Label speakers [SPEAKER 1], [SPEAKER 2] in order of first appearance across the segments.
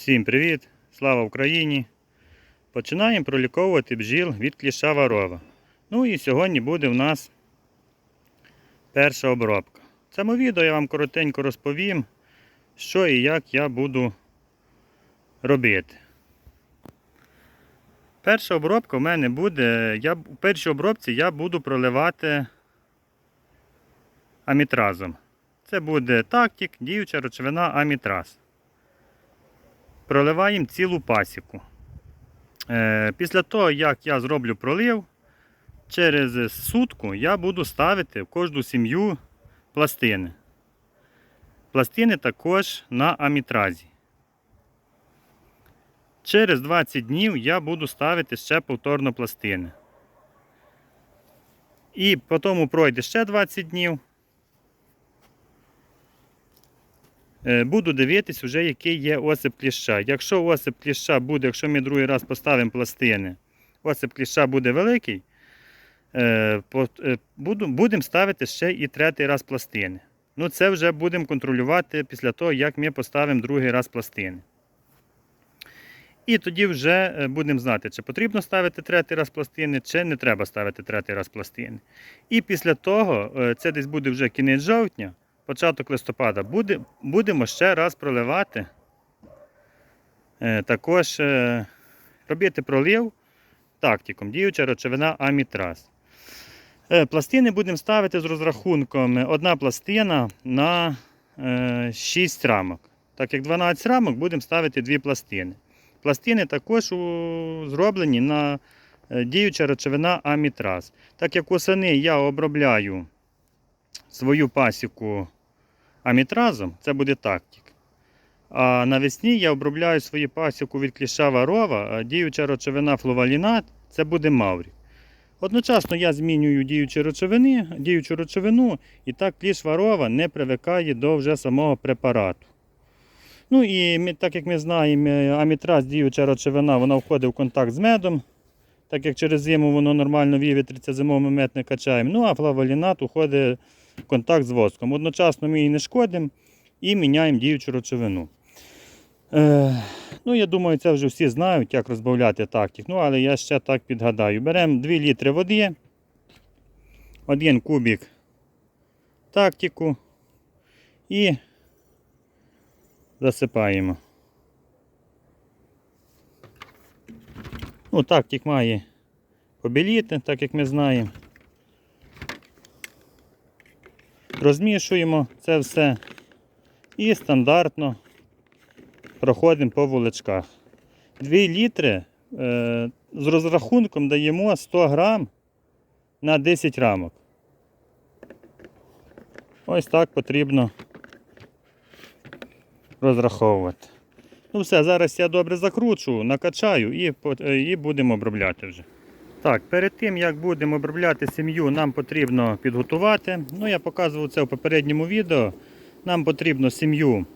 [SPEAKER 1] Всім привіт! Слава Україні! Починаємо проліковувати бджіл від кліша варова. Ну і сьогодні буде в нас перша обробка. В цьому відео я вам коротенько розповім, що і як я буду робити. Перша обробка в мене буде, я, у першій обробці я буду проливати амітразом. Це буде тактик, діюча речовина амітраз проливаємо цілу пасіку. Е, Після того, як я зроблю пролив, через сутку я буду ставити в кожну сім'ю пластини. Пластини також на амітразі. Через 20 днів я буду ставити ще повторно пластини. І потім пройде ще 20 днів. Е, Буду дивитись, вже який є осип кліща. Якщо осип кліща буде, якщо ми другий раз поставимо пластини, осип кліща буде великий, е, е, будемо ставити ще і третій раз пластини. Ну, це вже будемо контролювати після того, як ми поставимо другий раз пластини. І тоді вже е, будемо знати, чи потрібно ставити третій раз пластини, чи не треба ставити третій раз пластини. І після того, е, це десь буде вже кінець жовтня, початок листопада, буде, будемо ще раз проливати. Е, також е, робити пролив тактиком, діюча речовина амітраз. Е, пластини будемо ставити з розрахунком одна пластина на е, 6 рамок. Так як 12 рамок, будемо ставити дві пластини. Пластини також зроблені на діюча речовина амітраз. Так як осени я обробляю свою пасіку амітразом, це буде тактик. А навесні я обробляю свою пасіку від кліша варова, а діюча речовина флувалінат це буде маврік. Одночасно я змінюю діючі речовини, діючу речовину, і так кліш варова не привикає до вже самого препарату. Ну і ми, так як ми знаємо, е, амітраз діюча речовина, вона входить в контакт з медом. Так як через зиму воно нормально вивітриться, зимовий мед не качаємо. Ну а флаволінат уходить контакт з воском. Одночасно ми її не шкодимо і міняємо діючу речовину. Е, ну, я думаю, це вже всі знають, як розбавляти тактик. Ну, але я ще так підгадаю. Беремо 2 літри води, 1 кубик тактику і засипаємо. Ну, тактик має побіліти, так як ми знаємо. Розмішуємо це все і стандартно проходимо по вуличках. 2 літри е, з розрахунком даємо 100 грам на 10 рамок. Ось так потрібно розраховувати. Ну все, зараз я добре закручу, накачаю і, і будемо обробляти вже. Так, перед тим як будемо обробляти сім'ю, нам потрібно підготувати. Ну, я показував це в попередньому відео. Нам потрібно сім'ю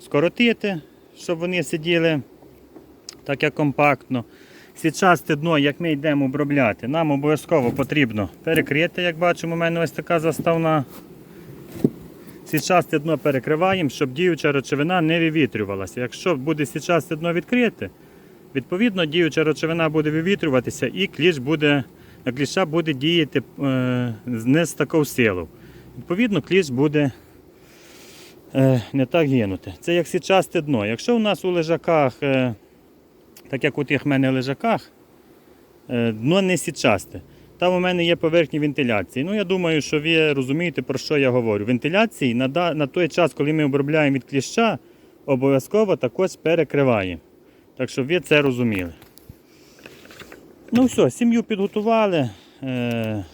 [SPEAKER 1] скоротити, щоб вони сиділи так як компактно. Січасте дно, як ми йдемо обробляти, нам обов'язково потрібно перекрити, як бачимо, у мене ось така заставна. Січасте дно перекриваємо, щоб діюча речовина не вивітрювалася. Якщо буде січасте дно відкрите, відповідно діюча речовина буде вивітрюватися і кліш буде, кліша буде діяти е, не з такою силою. Відповідно, кліш буде е, не так гинути. Це як січасте дно. Якщо у нас у лежаках, е, так як у тих в мене лежаках, дно не січасте. Там у мене є поверхні вентиляції. Ну, я думаю, що ви розумієте, про що я говорю. Вентиляції на, на той час, коли ми обробляємо від кліща, обов'язково також перекриваємо. Так що ви це розуміли. Ну все, сім'ю підготували, е,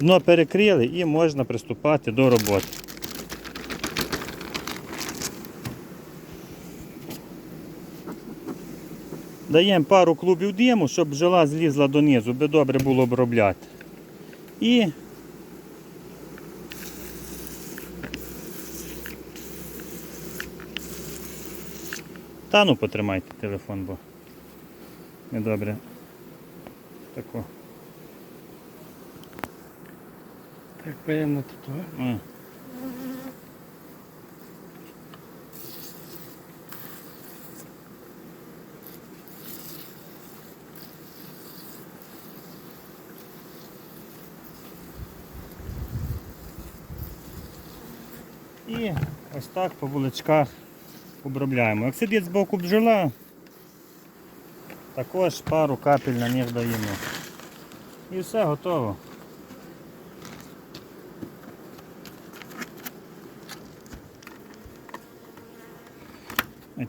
[SPEAKER 1] дно перекрили і можна приступати до роботи. Даємо пару клубів диму, щоб бджола злізла донизу, би добре було обробляти. І Та ну потримайте телефон, бо недобре. Тако.
[SPEAKER 2] Так, поїмо тут, а?
[SPEAKER 1] а. І ось так по вуличках обробляємо. Як сидить з боку бджола, також пару капель на них даємо. І все готово.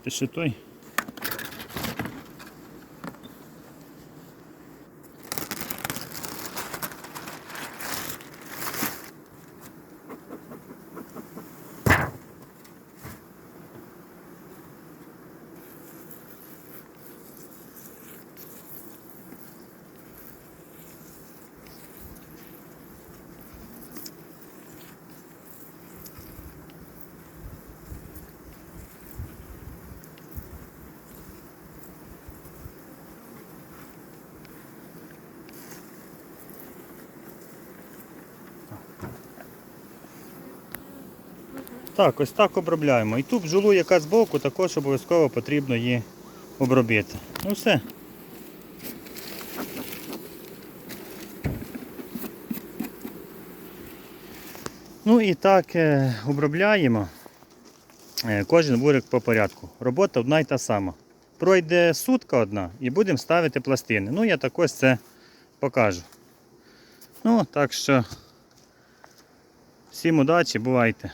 [SPEAKER 1] Це ще той. Так, ось так обробляємо. І ту бджолу, яка збоку, також обов'язково потрібно її обробити. Ну все. Ну і так е, обробляємо е, кожен бурик по порядку. Робота одна й та сама. Пройде сутка одна і будемо ставити пластини. Ну, я також це покажу. Ну, так що всім удачі, бувайте.